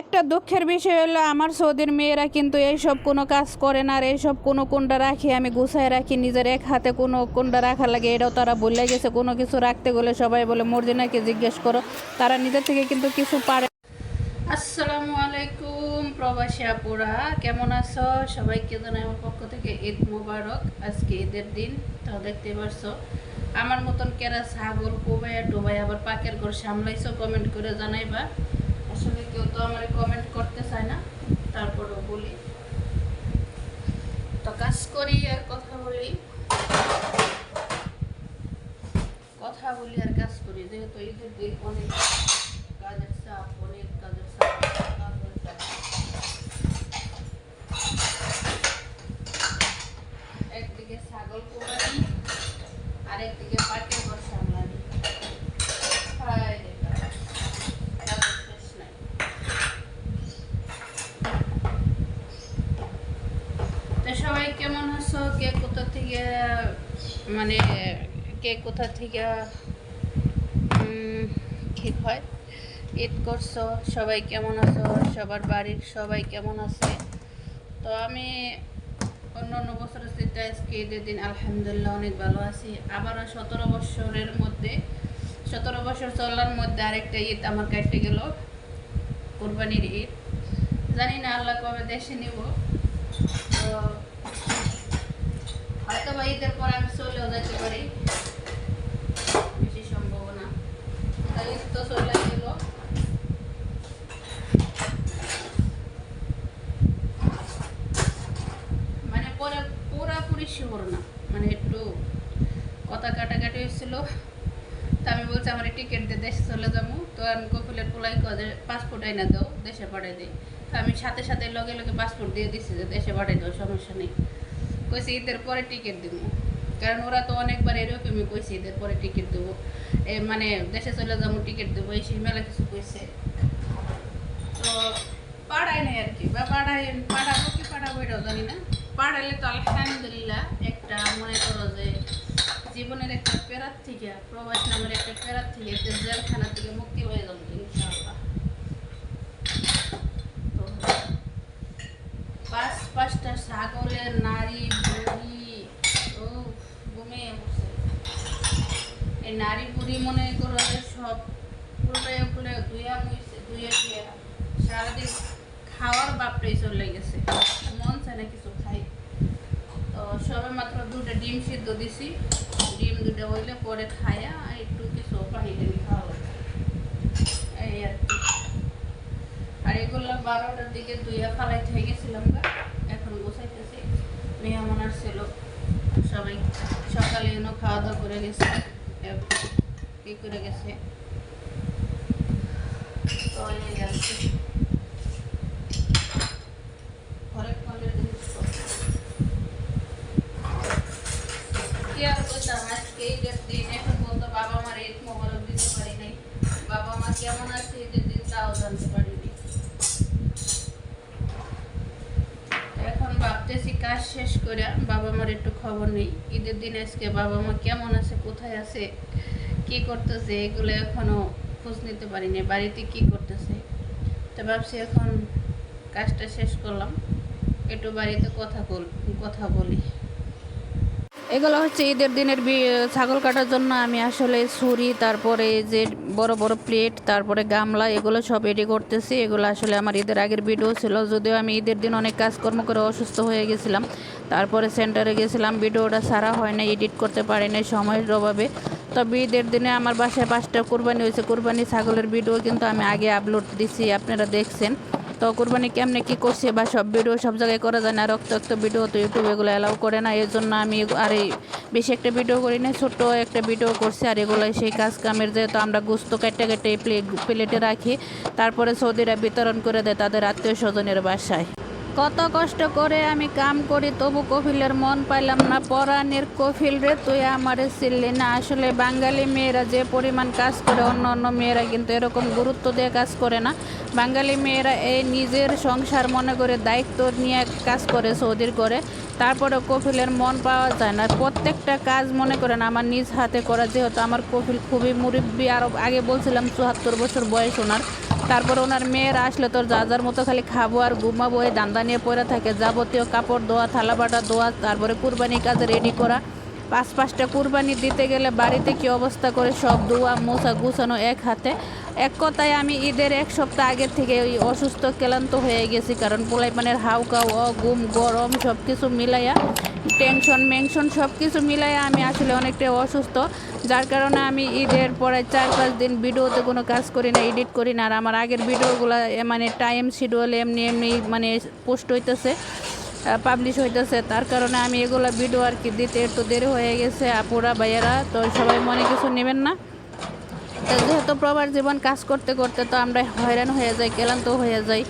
একটা দুঃখের বিষয় হলো, আমার সৌদির মেয়েরা কিন্তু এইসব কোনো কাজ করে না আর এইসব কোনো কোনটা রাখি আমি গুছায় রাখি, নিজের এক হাতে কোনো কোনটা রাখা লাগে, এটাও তারা বলে গেছে। কোনো কিছু রাখতে গেলে সবাই বলে মর্জিনাকে জিজ্ঞেস করো। তারা নিজের থেকে কিন্তু কিছু পারে আসসালামু আলাইকুম প্রবাসী আপুরা, কেমন আছো? সবাইকে জানাই আমার পক্ষ থেকে ঈদ মোবারক। আজকে ঈদের দিন, তাও দেখতে পারছ। আমার মতন কেরা ছাগল কোবাইয়া ডোবাই আবার পাকের ঘর সামলাইছো কমেন্ট করে জানাইবা। আসলে কেউ তো আমার কমেন্ট করতে চায় না, তারপরেও বলি। তো কাজ করি আর কথা বলি। কথা বলি আর কাজ করি, যেহেতু ঈদের দিন অনেক কাজের চাপ অনেক কাজের চাপ তারপরে চাপ। একদিকে ছাগল কোরবানি আর একদিকে পাটের ঘর সামলানি হায় রে বাবা, কাজের শেষ নাই। তো সবাই কেমন আছো? কে কোথা থেকে মানে কে কোথা থেকে ঠিক হয়? ঈদ করছ? সবাই কেমন আছো? সবার বাড়ির সবাই কেমন আছে? তো আমি অন্য অন্য বছরের আজকে ঈদের দিন, আলহামদুলিল্লাহ অনেক ভালো আছি। আবারও সতেরো বছরের মধ্যে, সতেরো বছর চলার মধ্যে আরেকটা ঈদ আমার কাটতে গেল, কোরবানির ঈদ। জানি না আল্লাহ কবে দেশে নিব। তো ঈদের পর আমি চলেও যেতে পারি। মানে মানে একটু কথা কাটাকাটি হয়েছিল। তা আমি বলছি, আমার টিকিট দিয়ে দেশে চলে যাব। তো আমি কপিলের পোলাই পাসপোর্ট আইনা দাও, দেশে পাঠাই দিই। আমি সাথে সাথে লগে লগে পাসপোর্ট দিয়ে দিচ্ছি যে, দেশে পাঠাই দাও, সমস্যা নেই। কইছি ঈদের পরে টিকিট দিব। কারণ ওরা তো অনেকবার এরকমই কইছে ঈদের পরে টিকিট দেবো। মানে দেশে চলে যাব টিকিট দেবো, এই সেই মেলা কিছু কইছে তো পাড়াই নাই আর কি, বা পাড়াই পাড়াবো কি পাড়াবো এটাও জানি না। পাড়াইলে তো আলহামদুলিল্লাহ একটা মনে করো যে জীবনের একটা পেরাত থেকে, প্রবাস নামের একটা পেরাত থেকে একটা জেলখানা থেকে মুক্তি হয়ে যাব ইনশাআল্লাহ তো পাঁচ পাঁচটা ছাগলের নারী, বুড়ি ও বসে এই নারী, বুড়ি মনে করো সব পুরোটাই পুরো ধুইয়া মুইছে, ধুইয়া ধুইয়া সারাদিন খাওয়ার বাপটাই চলে গেছে। মন চায় না কিছু খাই। তো সবে মাত্র দুটো ডিম সিদ্ধ দিছি। ডিম দুটো হইলে পরে খায়া একটু কিছু পানি টানি খাওয়া এই আর কি। আর এগুলো বারোটার দিকে দুইয়া ফালাই থেকে গেছিলাম গা। এখন গোছাইতেছি মেহমান আসছিল সবাই সকালে এনো খাওয়া দাওয়া করে গেছে। করে গেছে? বাবা মার দিতে পারি নাই। বাবা মা কেমন আছে দিন, তাও জানতে পারিনি কাজ শেষ করে বাবা মার একটু খবর নেই। ঈদের দিন আজকে বাবা মা কেমন আছে, কোথায় আছে, কি করতেছে, এগুলো এখনও খোঁজ নিতে পারিনি। বাড়িতে কি করতেছে? তো ভাবছি এখন কাজটা শেষ করলাম। একটু বাড়িতে কথা বল, কথা বলি। এগুলো হচ্ছে ঈদের দিনের ছাগল কাটার জন্য আমি আসলে ছুরি, তারপরে যে বড় বড় প্লেট তারপরে গামলা, এগুলো সব এডি করতেছি। এগুলো আসলে আমার ঈদের আগের ভিডিও ছিল, যদিও আমি ঈদের দিন অনেক কাজকর্ম করে অসুস্থ হয়ে গেছিলাম। তারপরে সেন্টারে গেছিলাম ভিডিওটা সারা হয় না এডিট করতে পারি না সময়ের অভাবে। তবে ঈদের দিনে আমার বাসায় পাঁচটা কোরবানি হয়েছে। কোরবানি ছাগলের ভিডিও কিন্তু আমি আগে আপলোড দিছি, আপনারা দেখছেন। তো কোরবানি কেমনে কি করছে বা সব ভিডিও সব জায়গায় করা যায় না রক্ত রক্ত ভিডিও তো ইউটিউব এগুলো অ্যালাউ করে না এর জন্য আমি আর এই বেশি একটা ভিডিও করি না ছোট্ট একটা ভিডিও করছি আর এগুলো সেই কাজ কামের যেহেতু আমরা গুস্ত কেটে কেটে প্লেটে রাখি, তারপরে সৌদিরা বিতরণ করে দেয় তাদের আত্মীয় স্বজনের বাসায়। কত কষ্ট করে আমি কাম করি, তবু কফিলের মন পাইলাম না। পরাণের কফিল রে, তুই আমারে চিনলি না। আসলে বাঙালি মেয়েরা যে পরিমাণ কাজ করে, অন্য অন্য মেয়েরা কিন্তু এরকম গুরুত্ব দিয়ে কাজ করে না। বাঙালি মেয়েরা এই নিজের সংসার, মনে করে দায়িত্ব নিয়ে কাজ করে সৌদির করে তারপরে কফিলের মন পাওয়া যায় না। প্রত্যেকটা কাজ মনে করেন আমার নিজ হাতে করা। যেহেতু আমার কফিল খুবই মুরব্বী আরও আগে বলছিলাম চুয়াত্তর বছর বয়স ওনার। তারপর ওনার মেয়ের আসলে তোর যা যার মতো খালি খাব আর ঘুমাবো, এই দান্দা নিয়ে পড়ে থাকে। যাবতীয় কাপড় ধোয়া, থালা বাটা ধোয়া, তারপরে কুরবানি কাজে রেডি করা। পাঁচ পাঁচটা কুরবানি দিতে গেলে বাড়িতে কি অবস্থা করে? সব ধোয়া, মোছা গুছানো এক হাতে। এক কথায় আমি ঈদের এক সপ্তাহ আগের থেকে ওই অসুস্থ, ক্লান্ত হয়ে গেছি, কারণ পোলাই পানের পোলাইপানের হাউকাও অগুম গরম সব কিছু মিলাইয়া, টেনশন, মেনশন সব কিছু মিলাইয়া আমি আসলে অনেকটা অসুস্থ। যার কারণে আমি ঈদের পরে চার পাঁচ দিন ভিডিওতে কোনো কাজ করি না, এডিট করি না, আর আমার আগের ভিডিওগুলো মানে টাইম শিডিউল এমনি এমনি মানে পোস্ট হইতেছে পাবলিশ হইতেছে, তার কারণে আমি এগুলো ভিডিও আর কি দিতে একটু দেরি হয়ে গেছে। আপুরা, ভাইয়েরা, তো সবাই মনে কিছু নেবেন না? যেহেতু প্রবার জীবন কাজ করতে করতে তো আমরা হয়রান হয়ে যাই ক্লান্ত হয়ে যাই।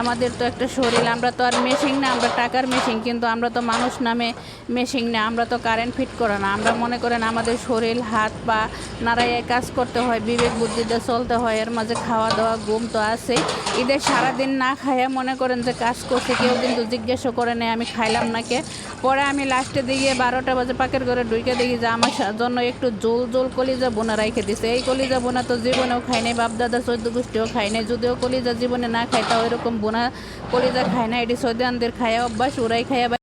আমাদের তো একটা শরীর, আমরা তো আর মেশিন না, আমরা টাকার মেশিন কিন্তু আমরা তো মানুষ নামে মেশিন না, আমরা তো কারেন্ট ফিট করে না। আমরা মনে করেন আমাদের শরীর, হাত, পা নাড়াইয়ে কাজ করতে হয়, বিবেক বুদ্ধিতে চলতে হয়, এর মাঝে খাওয়া দাওয়া ঘুম তো আছে ঈদের সারাদিন না খাইয়া মনে করেন যে কাজ করছে, কেউ কিন্তু জিজ্ঞাসা করে নেই আমি খাইলাম নাকে পরে আমি লাস্টে দিয়ে বারোটা বাজে, পাকের ঘরে ঢুকে দেখি যে আমার জন্য একটু জোল জোল কলিজা বোনা রাইখে দিছে। এই কলিজা বোনা তো জীবনেও খাই নাই বাপ দাদা চৈদ্দ গোষ্ঠীও খাই নাই, যদিও কলিজা জীবনে না খাই তা ওইরকম বোনা কলিজা খায় না এটি সৈদানদের খায়া অভ্যাস ওরাই খায়া